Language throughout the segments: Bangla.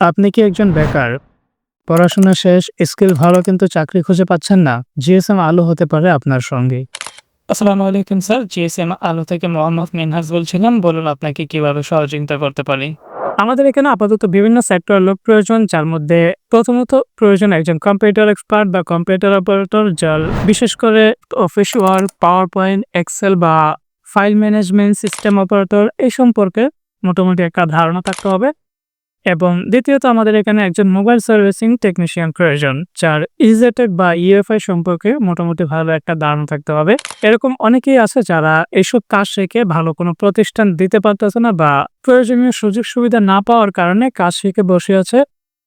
আপনি কি একজন বেকার? পড়াশোনা শেষ স্কিল ভালো কিন্তু চাকরি খুঁজে পাচ্ছেন না। জিএসএম আলো হতে পারে আপনার সঙ্গে। আসসালামু আলাইকুম স্যার। জিএসএম আলো থেকে মোহাম্মদ মিনহাজ বলছিলাম। বলুন আপনাকে কীভাবে সহযোগিতা করতে পারি? আমাদের এখানে আপাতত বিভিন্ন সেক্টর লোক প্রয়োজন যার মধ্যে প্রথমত প্রয়োজন একজন কম্পিউটার এক্সপার্ট বা কম্পিউটার অপারেটর যার বিশেষ করে office work power point excel বা ফাইল ম্যানেজমেন্ট সিস্টেম অপারেটর এই সম্পর্কে মোটামুটি একটা ধারণা থাকতে হবে। এবং দ্বিতীয়ত আমাদের এখানে একজন মোবাইল সার্ভিসিং টেকনিশিয়ান প্রয়োজন, যার ইজেটেক বা ইউএফআই সম্পর্কে মোটামুটি ভালো একটা ধারণা থাকতে হবে। এরকম অনেকেই আছে যারা এইসব কাজ শিখে ভালো কোনো প্রতিষ্ঠান দিতে পারতেছে না বা প্রয়োজনীয় সুযোগ সুবিধা না পাওয়ার কারণে কাজ শিখে বসে আছে,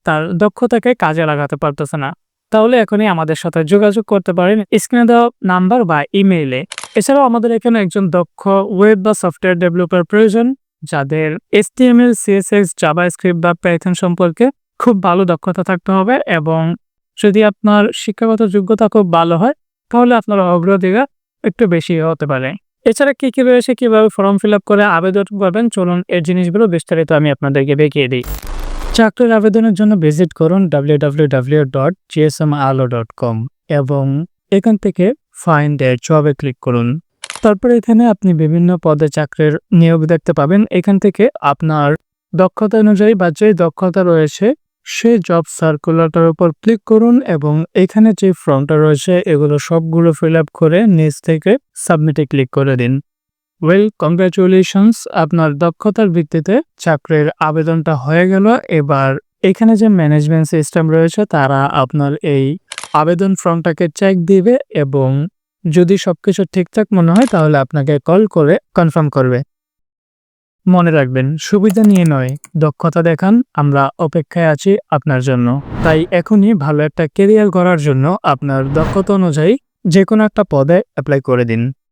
তার দক্ষতাকে কাজে লাগাতে পারতেছে না। তাহলে এখনই আমাদের সাথে যোগাযোগ করতে পারেন স্ক্রিনে দেওয়া নাম্বার বা ইমেইলে। এছাড়াও আমাদের এখানে একজন দক্ষ ওয়েব বা সফটওয়্যার ডেভেলপার প্রয়োজন। যাদের এসটিএমএল সিএসএক্স জাভাস্ক্রিপ্ট বা পাইথন সম্পর্কে খুব ভালো দক্ষতা থাকতে হবে এবং যদি আপনার শিক্ষাগত যোগ্যতা খুব ভালো হয়, তাহলে আপনার অগ্রাধিকার একটু বেশি হতে পারে। এছাড়া কি কি রয়েছে? কীভাবে ফর্ম ফিল আপ করে আবেদন করবেন? চলুন এর জিনিসগুলো বিস্তারিত আমি আপনাদেরকে দেখিয়ে দিই। চাকরির আবেদনের জন্য ভিজিট করুন ডাব্লিউ ডট জিএসএম আলো ডট কম এবং এখান থেকে ফাইন্ড এ জবে ক্লিক করুন। তারপরে এখানে আপনি বিভিন্ন পদে চাকরির নিয়োগ দেখতে পাবেন। এখান থেকে আপনার দক্ষতা অনুযায়ী বা যে দক্ষতা রয়েছে সেই জব সার্কুলারটার উপর ক্লিক করুন এবং এখানে যে ফর্মটা রয়েছে, এগুলো সবগুলো ফিল আপ করে নিচ থেকে সাবমিটে ক্লিক করে দিন। ওয়েল কংগ্রাচুলেশনস আপনার দক্ষতার ভিত্তিতে চাকরির আবেদনটা হয়ে গেল। এবার এখানে যে ম্যানেজমেন্ট সিস্টেম রয়েছে, তারা আপনার এই আবেদন ফর্মটাকে চেক দিবে এবং যদি সব কিছু ঠিকঠাক মনে হয়, তাহলে আপনাকে কল করে কনফার্ম করবে। মনে রাখবেন, সুবিধা নিয়ে নয়, দক্ষতা দেখান, আমরা অপেক্ষায় আছি আপনার জন্য। তাই এখনই ভালো একটা কেরিয়ার গড়ার জন্য আপনার দক্ষতা অনুযায়ী যে কোনো একটা পদে অ্যাপ্লাই করে দিন।